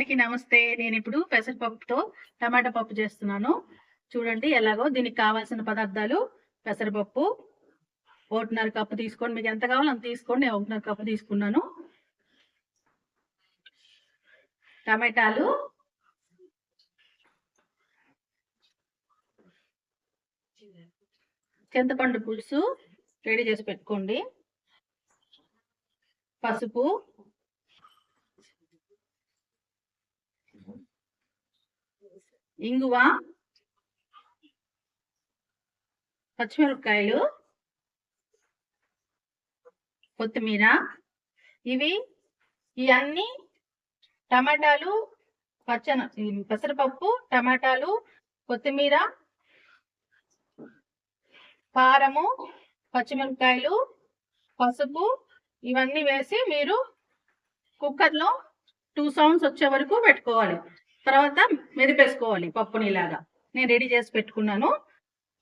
అందరికీ నమస్తే. నేను ఇప్పుడు పెసరపప్పుతో టమాటా పప్పు చేస్తున్నాను. చూడండి ఎలాగో దీనికి కావాల్సిన పదార్థాలు. పెసరపప్పు ఒకటిన్నర కప్పు తీసుకోండి. మీకు ఎంత కావాలో అంత తీసుకోండి. నేను ఒకటిన్నర కప్పు తీసుకున్నాను. టమాటాలు. చింతపండు పులుసు రెడీ చేసి పెట్టుకోండి. పసుపు. ఇంగువ పచ్చిమిరపకాయలు కొత్తిమీర. ఇవి ఇవన్నీ టమాటాలు పచ్చన పెసరపప్పు టమాటాలు కొత్తిమీర కారము పచ్చిమిరపకాయలు పసుపు ఇవన్నీ వేసి మీరు కుక్కర్లో టూ సౌండ్స్ వచ్చే వరకు పెట్టుకోవాలి. తర్వాత మెదిపేసుకోవాలి పప్పుని ఇలాగా నేను రెడీ చేసి పెట్టుకున్నాను.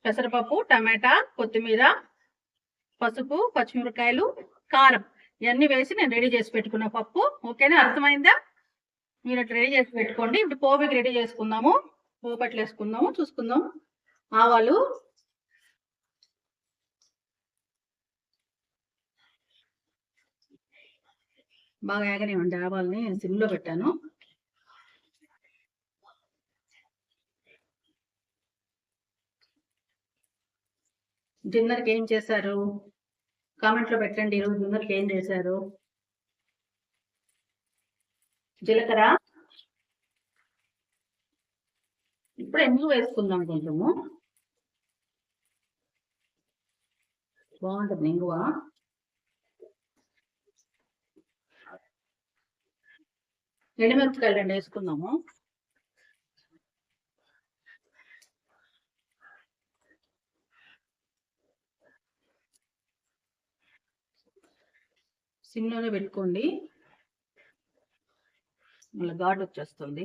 పెసరపప్పు టమాటా కొత్తిమీర పసుపు పచ్చిమిరపకాయలు కారం ఇవన్నీ వేసి నేను రెడీ చేసి పెట్టుకున్న పప్పు. ఓకేనా? అర్థమైందా? మీరు రెడీ చేసి పెట్టుకోండి. ఇప్పుడు పోపుకి రెడీ చేసుకుందాము. పోపట్లు వేసుకుందాము. చూసుకుందాం. ఆవాలు. బాగా ఏగనే ఉండే ఆవాలని సిమ్లో పెట్టాను. డిన్నర్కి ఏం చేశారు? కామెంట్లో పెట్టండి ఈరోజు డిన్నర్కి ఏం చేశారు? జీలకర్ర? ఇప్పుడు ఎందుకు వేసుకుందాం కొంచెము. బాగుంటుంది ఇంగువ ఎండుమిరపకాయలు రెండు వేసుకుందాము. సిమ్లోనే పెట్టుకోండి. మళ్ళీ ఘాటు వచ్చేస్తుంది.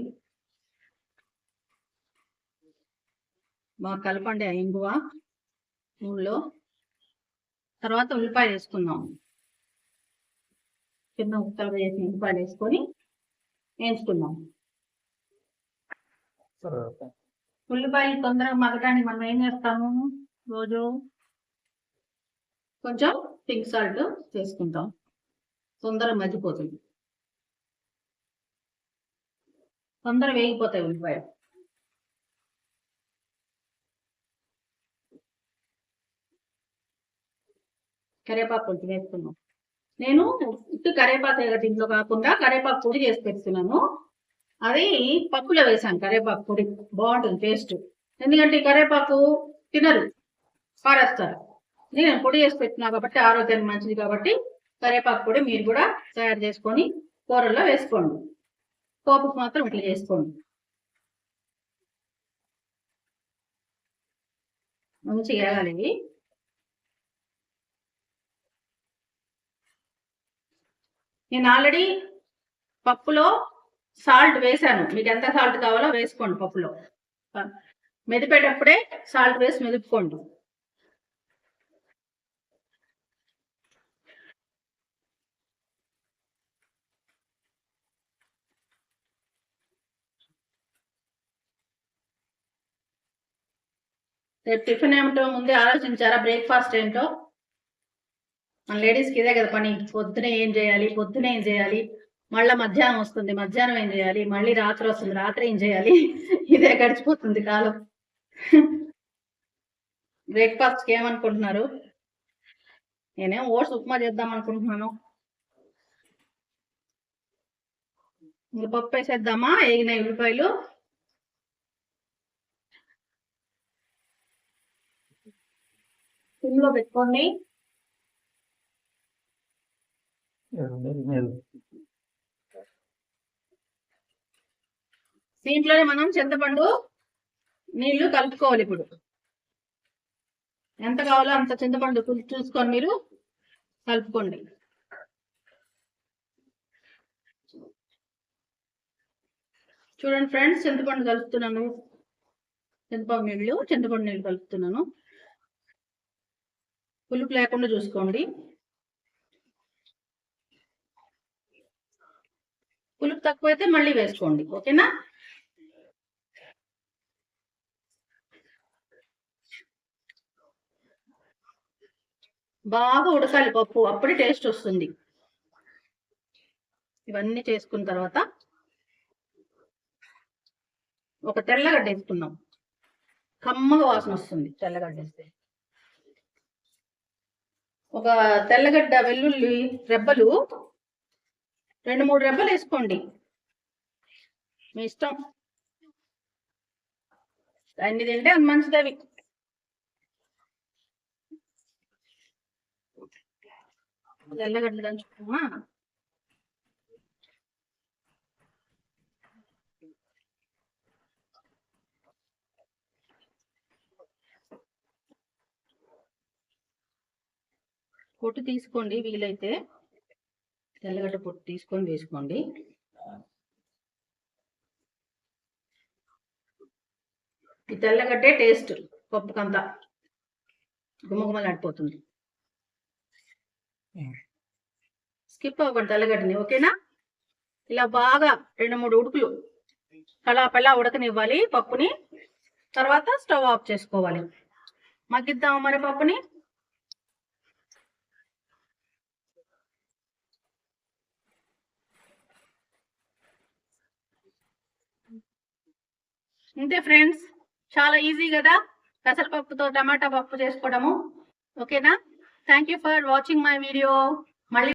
బాగా కలపండి ఆ ఇంగువ నూనెలో తర్వాత ఉల్లిపాయలు వేసుకుందాం. చిన్న ఉత్తలుగా చేసి ఉల్లిపాయలు వేసుకొని వేయించుకుందాం. ఉల్లిపాయలు తొందరగా మగడానికి మనం ఏం చేస్తాము? రోజు కొంచెం పింక్ సాల్ట్ వేసుకుంటాం తొందరగా మగ్గిపోతుంది తొందర వేగిపోతాయి ఉల్లిపాయ కరివేపాకు కొంచెం వేసుకున్నాం నేను ఉట్టు కరివేపాకు దీంట్లో కాకుండా కరివేపాకు పొడి చేసి పెడుతున్నాను. అది పప్పులో వేసాను కరివేపాకు పొడి. బాగుంటుంది టేస్ట్. ఎందుకంటే ఈ కరివేపాకు తినరు పారేస్తారు. నేను పొడి చేసి పెట్టినా కాబట్టి ఆరోగ్యానికి మంచిది కాబట్టి కరేపాకు పొడి మీరు కూడా తయారు చేసుకొని కూరల్లో వేసుకోండి. పోపుకు మాత్రం ఇట్లా చేసుకోండి. మంచిగా వేయాలి నేను ఆల్రెడీ పప్పులో సాల్ట్ వేసాను. మీకు ఎంత సాల్ట్ కావాలో వేసుకోండి పప్పులో. మెదిపేటప్పుడే సాల్ట్ వేసి మెదుపుకోండి. రేపు టిఫిన్ ఏమిటో ముందే ఆలోచించారా? బ్రేక్ఫాస్ట్ ఏంటో? మన లేడీస్కి ఇదే కదా పని. పొద్దునే ఏం చేయాలి? పొద్దునే ఏం చేయాలి? మళ్ళీ మధ్యాహ్నం వస్తుంది. మధ్యాహ్నం ఏం చేయాలి? మళ్ళీ రాత్రి వస్తుంది. రాత్రి ఏం చేయాలి? ఇదే గడిచిపోతుంది కాలం. బ్రేక్ఫాస్ట్కి ఏమనుకుంటున్నారు? నేనేం ఓట్స్ ఉప్మా చేద్దాం అనుకుంటున్నాను. ఇంకా పప్పు వేసేద్దామా? ఏగినాయి ఉల్లిపాయలు. సిమ్లో పెట్టుకోండి. దీంట్లోనే మనం చింతపండు నీళ్ళు కలుపుకోవాలి ఇప్పుడు. ఎంత కావాలో అంత చింతపండు చూసుకొని మీరు కలుపుకోండి. చూడండి ఫ్రెండ్స్ చింతపండు కలుపుతున్నాను. చింతపండు నీళ్ళు చింతపండు నీళ్ళు కలుపుతున్నాను. పులుపు లేకుండా చూసుకోండి. పులుపు తక్కువైతే మళ్ళీ వేసుకోండి. ఓకేనా? బాగా ఉడకాలి పప్పు. అప్పుడే టేస్ట్ వస్తుంది. ఇవన్నీ చేసుకున్న తర్వాత ఒక తెల్లగడ్డ వేసుకున్నాం కమ్మగా వాసన వస్తుంది. తెల్లగడ్డ వేస్తే. ఒక తెల్లగడ్డ వెల్లుల్లి రెబ్బలు రెండు మూడు రెబ్బలు వేసుకోండి. మీ ఇష్టం. అన్ని తింటే అది మంచిది అవి తెల్లగడ్డలు దంచుకోమా పొట్టు తీసుకోండి వీలైతే. తెల్లగడ్డ పొట్టు తీసుకొని వేసుకోండి. ఈ తెల్లగడ్డే టేస్ట్ పప్పుకంతా గుమ్మగుమ్మలాడిపోతుంది స్కిప్ అవ్వకండి తెల్లగడ్డని ఓకేనా? ఇలా బాగా రెండు మూడు ఉడుకులు కలా పలా ఉడకనివ్వాలి పప్పుని. తర్వాత స్టవ్ ఆఫ్ చేసుకోవాలి. మగ్గిద్దాం మరి పప్పుని? ఇంతే ఫ్రెండ్స్. చాలా ఈజీ కదా? పెసరపప్పుతో టమాటా పప్పు చేసుకోవడము. ఓకేనా? Thank you for watching my video మళ్ళీ